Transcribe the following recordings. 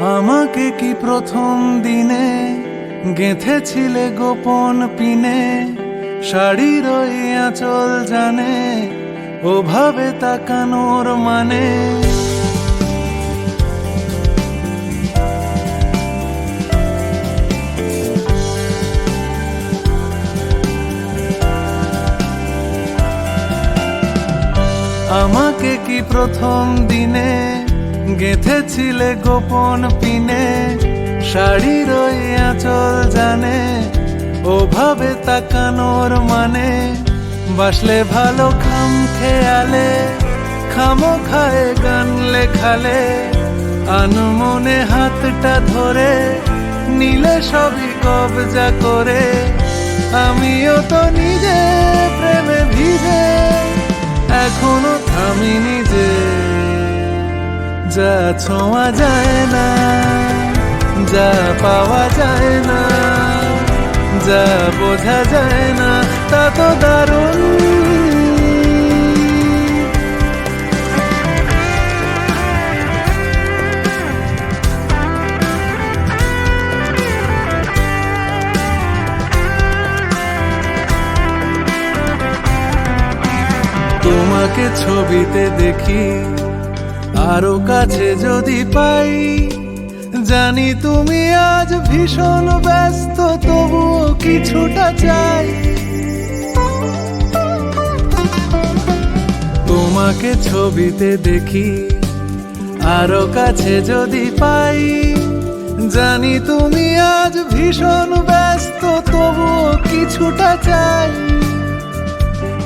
আমাকে কি প্রথম দিনে গেঁথেছিলে গোপন পিনে? শাড়ির ওই আঁচল জানে, ওভাবে তাকানোর মানে। আমাকে কি প্রথম দিনে গেঁথেছিলে গোপন পিনে শাড়ির ওই আঁচল জানে, ওভাবে তাকানোর মানে বাসলে ভালো খাম খেয়ালে খামো খায় গান লেখালে আনমনে হাতটা ধরে, নিলে সবই কবজা করে, আমিও তো নিজে প্রেমে ভিজে, এখনও থামি নিজে যা ছোঁয়া যায় না, যা পাওয়া যায় না, যা বোঝা যায় না, তা তো দারুণ। তোমাকে ছবিতে দেখি আরও কাছে যদি পাই, জানি তুমি আজ ভীষণ ব্যস্ত, তবুও কিছুটা চাই। তোমাকে ছবিতে দেখি, আরও কাছে যদি পাই, জানি তুমি আজ ভীষণ ব্যস্ত, তবুও কিছুটা চাই।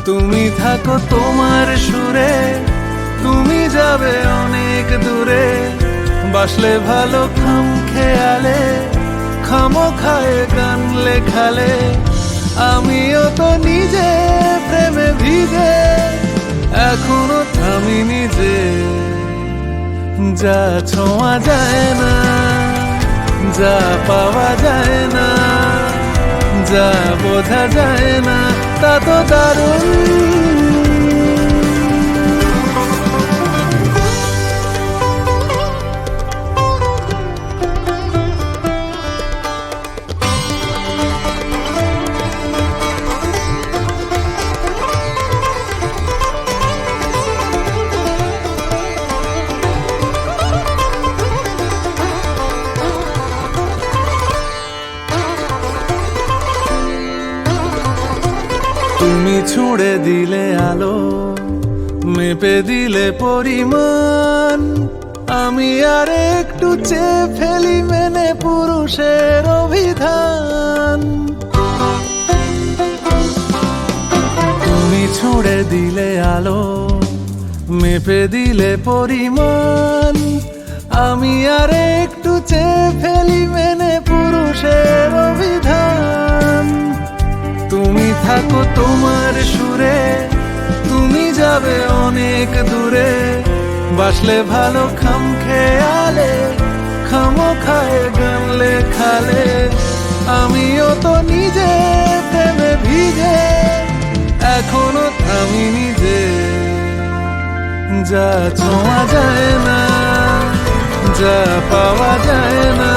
তুমি থাকো তোমার সুরে, তুমি যাবে অনেক দূরে। বাসলে ভালো খাম খেয়ালে, খামো খায় গান লেখালে। আমিও তো নিজে প্রেমে ভিজে, এখনও থামি নিজে। যা ছোঁয়া যায় না, যা পাওয়া যায় না, যা বোঝা যায় না, তা তো দারুণ। তুমি ছুঁড়ে দিলে আলো, মেপে দিলে পরিমাণ। আমি আর একটু চেয়ে ফেলি মেনে পুরুষের অভিধান। তুমি ছুঁড়ে দিলে আলো, মেপে দিলে পরিমাণ। আমি আর একটু চেয়ে ফেলি মেনে পুরুষের অভিধান। থাকো তোমার সুরে, তুমি যাবে অনেক দূরে। বাসলে ভালো খাম খেয়ালে খামো খায় গান লেখালে। আমিও তো নিজে প্রেমে ভিজে, এখনও থামি নিজে। যা ছোঁয়া যায় না, যা পাওয়া যায় না,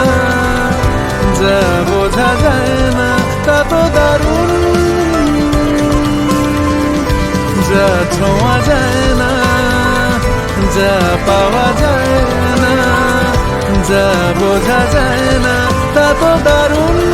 যা বোঝা যায় না, তা তো দারুণ ছোঁয়া যায় না যা পাওয়া যায় না যা বোঝা যায় না তা তো দারুণ